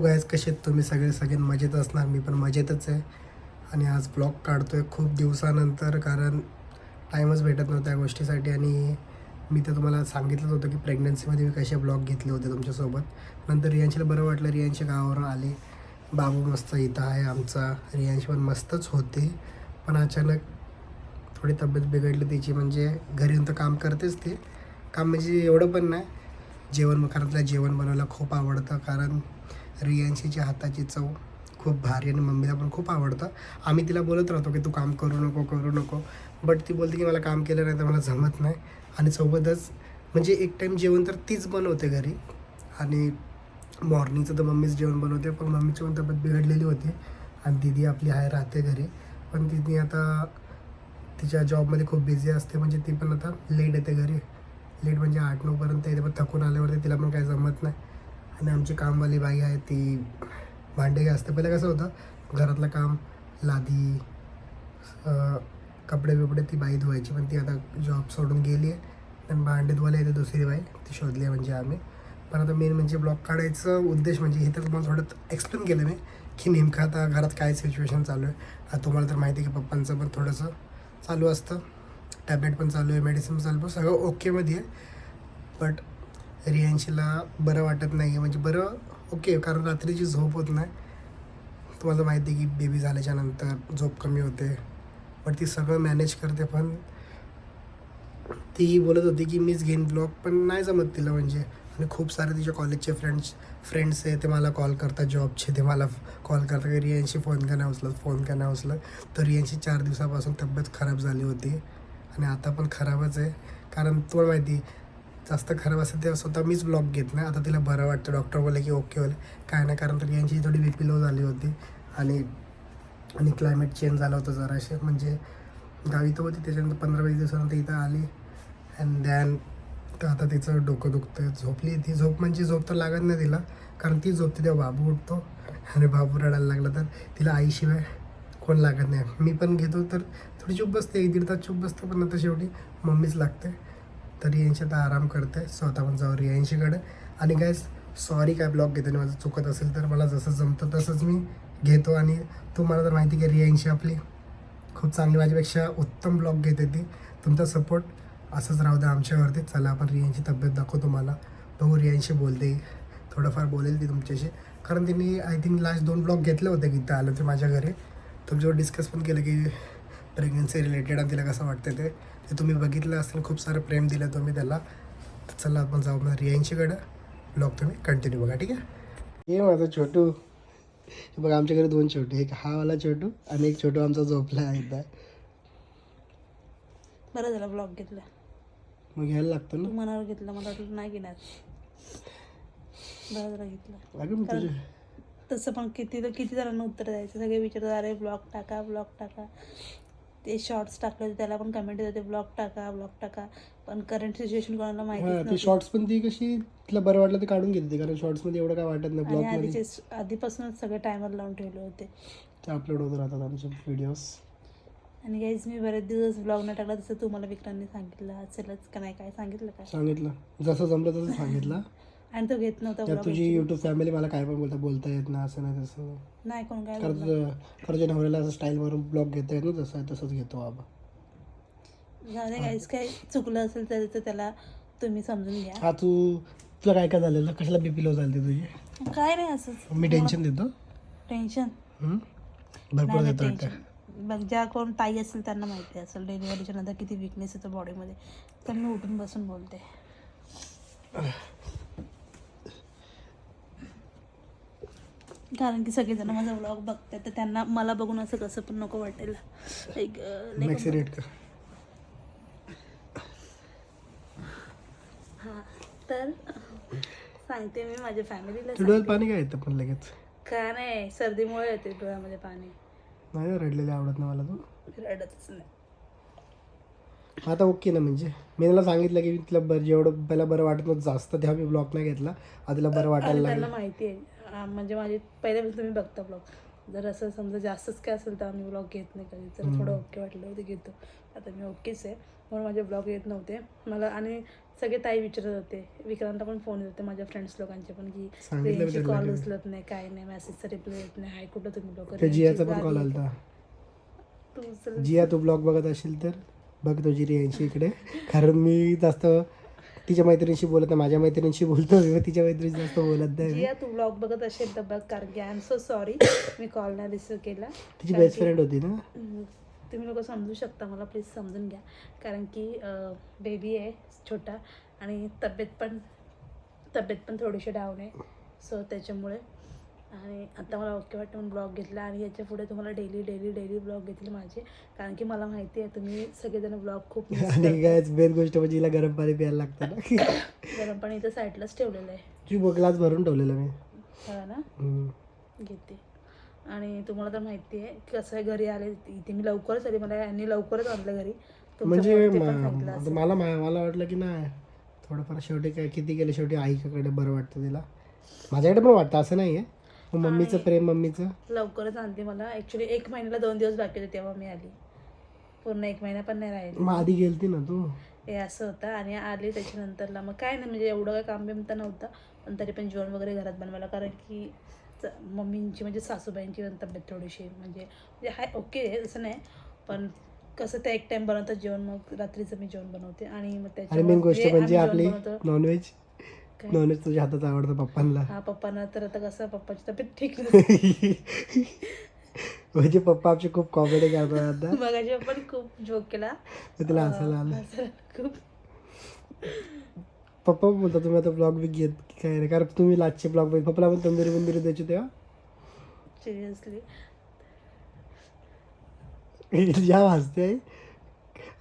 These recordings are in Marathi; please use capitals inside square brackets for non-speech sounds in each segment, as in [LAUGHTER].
गायज कसे आहेत तुम्ही? सगळे सगळे मजेत असणार. मी पण मजेतच आहे. आणि आज ब्लॉग काढतोय खूप दिवसानंतर कारण टाईमच भेटत नव्हता या गोष्टीसाठी. आणि मी तर तुम्हाला सांगितलंच होतं की प्रेग्नन्सीमध्ये मी कसे ब्लॉग घेतले होते तुमच्यासोबत. नंतर रियांशीला बरं वाटलं. रियांशी गावावरून आले. बाबू मस्त इथं आहे आमचा. रियांशी पण मस्तच होते. पण अचानक थोडी तब्येत बिघडली तिची. म्हणजे घरी येऊन तर काम करतेच ते. काम म्हणजे एवढं पण नाही. जेवण घरातलं जेवण बनवायला खूप आवडतं. कारण रियांशीच्या हाताची चव खूप भारी आणि मम्मीला पण खूप आवडतं. आम्ही तिला बोलत राहतो की तू काम करू नको करू नको. बट ती बोलते की मला काम केलं नाही तर मला जमत नाही. आणि सोबतच म्हणजे एक टाईम जेवण तर तीच बनवते घरी. आणि मॉर्निंगचं तर मम्मीच जेवण बनवते पण मम्मीची पण तब्येत बिघडलेली होती. आणि दिदी आपली आहे राहते घरी. पण दिदी आता तिच्या जॉबमध्ये खूप बिझी असते म्हणजे ती पण आता लेट येते घरी. लेट म्हणजे आठ नऊपर्यंत येते पण थकून आल्यावरती तिला पण काही जमत नाही. आणि आमची कामवाली बाई आहे ती भांडे घासते. पहिलं कसं होतं घरातलं काम लादी कपडे बिपडे ती बाई धुवायची. पण ती आता जॉब सोडून गेली आहे आणि भांडे धुवायला येते दुसरी बाई. ती शोधली आहे म्हणजे आम्ही. पण आता मेन म्हणजे ब्लॉग काढायचं उद्देश म्हणजे हे तर तुम्हाला थोडं एक्सप्लेन केलं मी की नेमकं आता घरात काय सिच्युएशन चालू आहे. आता तुम्हाला तर माहिती आहे की पप्पांचं पण थोडंसं चालू असतं. टॅबलेट पण चालू आहे मेडिसिन पण चालू आहे. सगळं ओकेमध्ये आहे. बट रियांशीला बरं वाटत नाही आहे म्हणजे बरं ओके कारण रात्रीची झोप होत नाही. तुम्हाला माहिती आहे की बेबी झाल्याच्यानंतर झोप कमी होते. पण ती सगळं मॅनेज करते पण ती बोलत होती की मीच घेईन ब्लॉग पण नाही जमत तिला म्हणजे. आणि खूप सारे तिच्या कॉलेजचे फ्रेंड्स फ्रेंड्स आहे ते मला कॉल करतात जॉबचे ते मला कॉल करतात की रियांशी फोन का नाही उचलत फोन का नाही उचलत. तर रियांशी चार दिवसापासून तब्येत खराब झाली होती. आणि आता पण खराबच आहे. कारण तुला माहिती जास्त खराब असेल तेव्हा स्वतः मीच ब्लॉग घेत नाही. आता तिला बरं वाटतं. डॉक्टर बोलले की ओके होईल काय नाही कारण तर यांची थोडी बी पी लो झाली होती. आणि आणि क्लायमेट चेंज झालं होतं जराशे. म्हणजे गावी तर होती. त्याच्यानंतर पंधरा वीस दिवसानंतर इथं आली. अँड दॅन तर आता तिचं डोकं दुखतं झोपली. ती झोप म्हणजे झोप तर लागत नाही तिला. कारण ती झोपते. तेव्हा बाबू उठतो. आणि बाबू रडायला लागला तर तिला आईशिवाय कोण लागत नाही. मी पण घेतो. तर थोडी चूप बसते एक दीड तास चूप बसते पण आता शेवटी मम्मीच लागते. तर यांची आता आराम करते स्वतः पण जाऊ रियांशीकडे आणि काय सॉरी काय ब्लॉग घेते माझं चुकत असेल तर मला जसं जमतं तसंच मी घेतो. आणि तुम्हाला तर माहिती की रियांशी आपली खूप चांगली माझ्यापेक्षा उत्तम ब्लॉग घेते ती. तुमचा सपोर्ट असंच राहू द्या आमच्यावरती. चला आपण रियांची तब्येत दाखवतो तुम्हाला. बघू रियांशी बोलते. थोडंफार बोलेल ती तुमच्याशी. कारण तिने आय थिंक लास्ट दोन ब्लॉग घेतले होते की आलं ते माझ्या घरी. तुमच्यावर डिस्कस पण केलं की प्रेग्नन्सी रिलेटेड आणि तिला कसं वाटतं ते. ते तुम्ही बघितलं असेल खूप सारं प्रेम दिलं तुम्ही त्याला. तर चला आपण जाऊ मग रियांशीकडं. ब्लॉग तुम्ही कंटिन्यू बघा ठीक आहे? हे माझा छोटू. हे बघा आमच्या घरी दोन छोटे. एक हा वाला छोटू आणि एक छोटू आमचा झोपला आहे इथं. बरं झालं ब्लॉग घेतला. मग घ्यायला लागतं ना? तू मनावर घेतला मला वाटलं नाही घेणार. बरं झालं घेतलं. अगं मी तसं पण किती किती जणांना उत्तर द्यायचं. सगळे विचारतात अरे ब्लॉग टाका ब्लॉग टाका. ते शॉर्ट्स टाकले होते, त्याला पण कमेंट येते ब्लॉग टाका ब्लॉग टाका. पण करंट सिच्युएशन कोणाला माहिती हा ते नव्हती. शॉर्ट्स पण ती कशी तिला बरं वाटलं ते काढून घेते कारण शॉर्ट्समध्ये एवढं काय वाटत नाही आणि ब्लॉगमध्ये. आधीचे आधीपासूनच सगळे टायमर लावून ठेवले होते. ते अपलोड होत राहतात आमचे व्हिडिओज आणि काहीच मी बरेच दिवस ब्लॉग नाही टाकला तसं तुम्हाला विक्रांतने सांगितलं. असेलच का नाही काय सांगितलं काय सांगितलं. जसं जमलं तसं सांगितलं. आणि तो घेत नव्हता त्यात ब्लॉग तुझी युट्यूब फॅमिली मला काय पण बोलता बोलता येत ना असं नाही तसं. नाही कोण काय बोललं. नवऱ्याला असं स्टाईलवरून ब्लॉग घेता येत ना तसं तसंच घेतो बाबा जाऊ दे काहीच काही चुकलं असेल तर तर त्याला तुम्ही समजून घ्या. हा तू तुला काय काय झालेलं? कशाला बीपी लो झाली तुझी? काय नाही असंच. मी टेन्शन देतो. टेन्शन हम्म? भरपूर देतो वाटतं. बघ ज्या कोण ताई असेल त्यांना माहिती असेल डिलिव्हरीच्या नंतर किती विकनेस येतो बॉडीमध्ये तर मी उठून बसून बोलते. कारण की सगळेजण माझा व्लॉग बघतात तर त्यांना मला बघून असं कसं पण नको वाटेल एक, अं, नाही का- मॅक्सी रेट कर. हा तर सांगते मी माझ्या फॅमिलीला डोळ्यात पाणी काय येतं पण लगेच? का नाही सर्दीमुळे येते डोळ्यामध्ये पाणी. नाही रडलेले आवडत नाही मला तू. रडतच नाही. आता ओके ना म्हणजे. मी त्याला सांगितलं की तिला बरं जेवढं पहिला बरं वाटत नव्हतं जास्त तेव्हा मी ब्लॉग नाही घेतला. आता तिला बरं वाटायला लागलं. माहिती आहे. म्हणजे माझे पहिल्यापासून तुम्ही बघता ब्लॉग जर असं समजा जास्तच काय असेल तर आम्ही ब्लॉग घेत नाही कधी. जर थोडं ओके वाटलं ते घेतो. आता मी ओकेच आहे. म्हणून माझे ब्लॉग येत नव्हते. मला आणि सगळे ताई विचारत होते. विक्रांतला पण फोन येत होते. माझ्या फ्रेंड्स लोकांचे पण की त्यांना कॉल उचलत नाही काय नाही मेसेजचा रिप्लाय येत नाही. हाय कुठं तुम्ही लोक? त्या जियाचा पण कॉल आलता. तू जिया तू ब्लॉग बघत असेल तर बघ तुझी इकडे. कारण मी जास्त तिच्या मैत्रिणीशी बोलत नाही माझ्या मैत्रिणीशी बोलतो मी तिच्या मैत्रिणी जास्त बोलत नाही. जिया तू ब्लॉग बघत असेल तर बघ कारण की आय एम सो सॉरी मी कॉल नाही रिसिव्ह केला. तिची कारण बेस्ट की- फ्रेंड होती ना? हम्म, तुम्ही लोक समजू शकता मला प्लीज समजून घ्या. कारण की बेबी आहे छोटा आणि तब्येत पण तब्येत पण थोडीशी डाऊन आहे. सो त्याच्यामुळे आणि आता मला ओके वाटतं म्हणून ब्लॉग घेतला आणि याच्यापुढे तुम्हाला डेली डेली डेली ब्लॉग घेतले माझे. कारण की मला माहिती आहे तुम्ही सगळेजण ब्लॉग खूप [LAUGHS] आणि मेन गोष्ट म्हणजे हिला गरम पाणी प्यायला लागतं ना. [COUGHS] गरम पाणी इथं साईडलाच ठेवलेलं आहे. तुझी ग्लास भरून ठेवलेला मी. हा ना. घेते. आणि तुम्हाला तर माहिती आहे कसं आहे घरी आले इथे मी लवकरच आले मला यांनी लवकरच आणलं घरी. म्हणजे ते म-. मला मला वाटलं की नाही थोडंफार शेवटी काय किती गेलं शेवटी आईकडे बरं वाटतं तिला. माझ्याकडे पण वाटतं असं नाही आहे मम्मीचं आणि- प्रेम मम्मीचं. लवकरच आणते मला. ॲक्च्युली एक महिन्याला दोन दिवस बाकी होते तेव्हा मी आली. पूर्ण एक महिना पण नाही राहिली. मग आधी गेलती ना तू? हे असं होतं आणि आली त्याच्यानंतरला. मग काय नाही म्हणजे एवढं काय काम बिम तर नव्हतं. पण तरी पण जेवण वगैरे घरात बनवायला. कारण की च- मम्मींची म्हणजे सासूबाईंची पण तब्येत थोडीशी म्हणजे म्हणजे हाय ओके आहे असं नाही. पण कसं ते एक टाइम बनवतात जेवण. मग रात्रीचं मी जेवण बनवते. आणि मग आणि मेन गोष्ट जे म्हणजे आम्ही आपली बनवतो नॉनव्हेज? नॉनव्हेज तुझ्या हातात आवडतं पप्पांना हा पप्पांना तर आता कसं पप्पाची तब्येत ठीक [LAUGHS] नाही म्हणजे पप्पा आमचे खूप कॉमेडी करतात आता. मगाशी पण खूप जोक केला. तिला हसायला आलं. खूप. पप्पा बोलता तुम्ही आता ब्लॉग बी घेत की काय नाही? कारण तुम्ही लाचचे ब्लॉग बघ पप्पाला पण तंदुरी बंदुरी द्यायची तेव्हा सिरियसली [LAUGHS] ज्या वाजते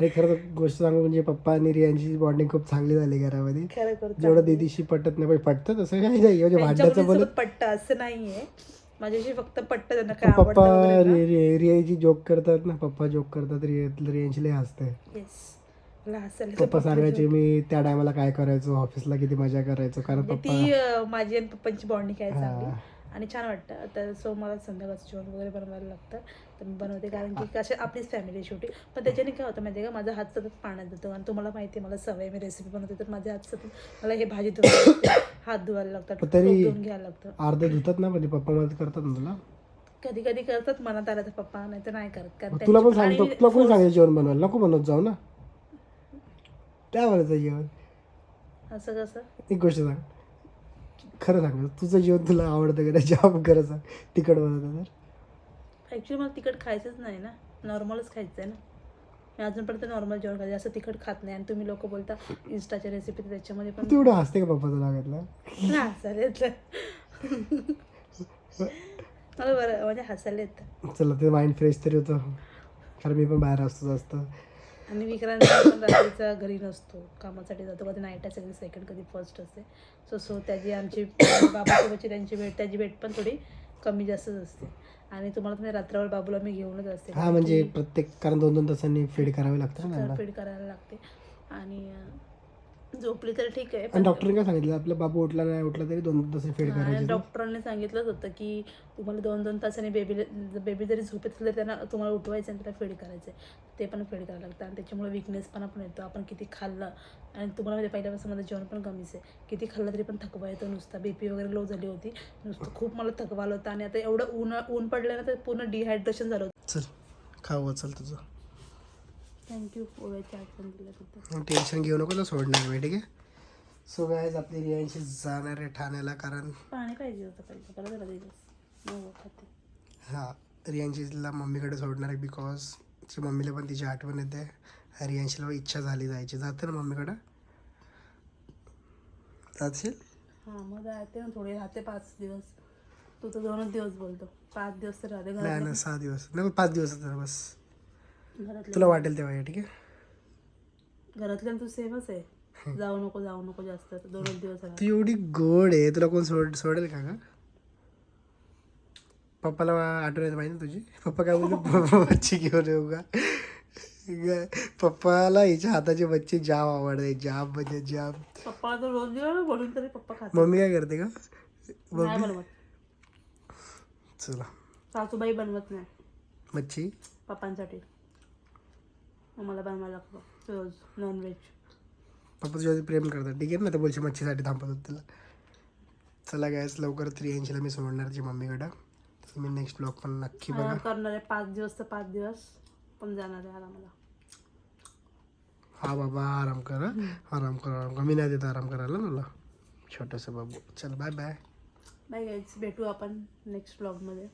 आणि खरं गोष्ट सांगू म्हणजे पप्पा आणि रियांची बॉन्डिंग खूप चांगली झाली घरामध्ये. जेवढं दीदीशी पटत नाही पण पटतं तसं काही नाही. म्हणजे त्यांच्या बोलत पट्ट असं नाहीये. माझ्याशी फक्त पट्ट त्यांना काय पप्पा आवडतं वगैरे रि- रि- रियाची जोक करतात ना पप्पा जोक करतात रिया रियांची लय हसते. पप्पा सांगायचे. मी त्या टायमाला काय करायचो? ऑफिसला किती मजा करायचो? कारण म्हणजे पप्पा ती माझी आणि पप्पांची बॉन्डिंग आहे चांगली. आणि छान वाटतं. तर सो मला संध्याकाळचं जेवण वगैरे बनवायला लागतं. तर मी बनवते कारण की कशा आपलीच फॅमिली शेवटी. पण त्याच्याने काय होतं माहिती का? माझा हात सतत पाण्यात जातो. आणि तुम्हाला माहिती आहे मला सवय मी रेसिपी बनवते तर माझे हात सतत मला हे भाजी धुवायला हात धुवायला लागतात धुवून घ्यायला लागतं. अर्ध धुतात ना म्हणजे पप्पा मदत करतात तुला? कधी कधी करतात मनात आलं तर पप्पा नाही तर नाही करत. कारण तुला पण सांगतो तुला कोण सांगितलं जेवण बनवायला. नको बनवत जाऊ ना. बनायचं जेवण? असं कसं? एक गोष्ट सांग. खरं सांग तुझं जेवण तुला आवडतं का नाही? जाम खरं सांग तिखट बनवतं तर ॲक्च्युली मला तिखट खायचंच नाही ना. नॉर्मलच खायचं आहे ना. मी अजूनपर्यंत नॉर्मल जेवण खायचं असं तिखट खात नाही. आणि तुम्ही लोक बोलता इन्स्टाच्या रेसिपी त्याच्यामध्ये पण तू एवढं हसते का पप्पा तुला लागतला हसायला येतं. मला बरं म्हणजे हसायला येतं. चला ते माइंड फ्रेश तरी होतं. कारण मी पण बाहेर असतो. जास्त आणि विक्रांत पण रात्रीचा घरी नसतो. कामासाठी जातो. कधी नाईट कधी सेकंड कधी फर्स्ट असते. सो सो त्याची आमची बाबासोबतची त्यांची भेट त्याची भेट पण थोडी कमी जास्तच असते. आणि तुम्हाला तुम्ही रात्रभर बाबूला मी घेऊनच असते. हा म्हणजे प्रत्येक कारण दोन दोन तासांनी फीड करावी लागतं फीड करायला लागते. आणि झोपली तर ठीक आहे आणि पण डॉक्टरने काय सांगितलं? आपला बाबू उठला नाही उठला तरी दोन दोन तास फीड आणि करायची. डॉक्टरांनी सांगितलंच होतं की तुम्हाला दोन दोन तासांनी बेबीला बेबी जरी झोपेत असलं तरी त्यांना तुम्हाला उठवायचं आणि त्याला फीड करायचं आहे. ते पण फीड करायला लागतं आणि त्याच्यामुळे विकनेसपणा पण येतो. आपण किती खाल्लं आणि तुम्हाला माहिती आहे, पहिल्यापासून माझं जेवण पण कमीच आहे. किती खाल्लं तरी पण थकवा येतो नुसता. बी पी वगैरे लो झाली होती. नुसतं खूप मला थकवा आलं होतं आणि आता एवढं ऊन ऊन पडलं ना तर पूर्ण डिहायड्रेशन झालं होतं. चल खाऊ चल तुझं. थँक्यू आठवण टेन्शन घेऊ नको ना सोडणार मी ठीक आहे? सो गायज आपली रियांशी जाणार आहे ठाण्याला कारण पाणी पाहिजे होतं खाते. हा रियांशीला मम्मीकडे सोडणार आहे बिकॉज तिची मम्मीला पण तिची आठवण येते. रियांशीला इच्छा झाली जायची. जाते ना मम्मीकडं? जाशील? हां मग जाते ना थोडे राहते पाच दिवस. तू तर दोनच दिवस बोलतो. पाच दिवस तर राहते नाही ना सहा दिवस. नाही पाच दिवस तर बस. तुला वाटेल तेव्हा ये, ठीक आहे? घरातल्या तू सेमच आहे. जाऊ नको जाऊ नको जास्त. तर दोनच दिवस राहा तू एवढी गोड आहे तुला कोण सोड सोडेल का ग पप्पाला आठवण येते माहिती ना तुझी? पप्पा काय बोलले? [LAUGHS] पप्पा बच्ची घेऊन येऊ का? ग- पप्पाला हिच्या हाताची बच्ची जाम आवडते जाम म्हणजे जाम. पप्पा तर रोज दिवस बोलून तरी पप्पा खात मम्मी काय करते का? नाही बनवत. चला. सासूबाई बनवत नाही. मच्छी पप्पांसाठी. मला बनवायला लागतं रोज नॉनव्हेज पप्पा तुझ्यावरती प्रेम करतात ठीक आहे? ना तर बोलशी मच्छीसाठी थांबत होत तुला. चला गॅस लवकर त्रिऐंशीला मी सोडणार तिची मम्मीकडं. तर मी नेक्स्ट ब्लॉग पण नक्की बघा. आराम करणार आहे. पाच दिवस तर पाच दिवस पण जाणार आहे आरामाला. हा बाबा आराम कर हं. आराम कर आराम कर. मी नाही देत आराम करायला तुला. छोटंसं बाबू. चल बाय बाय बाय गाईज भेटू आपण नेक्स्ट ब्लॉगमध्ये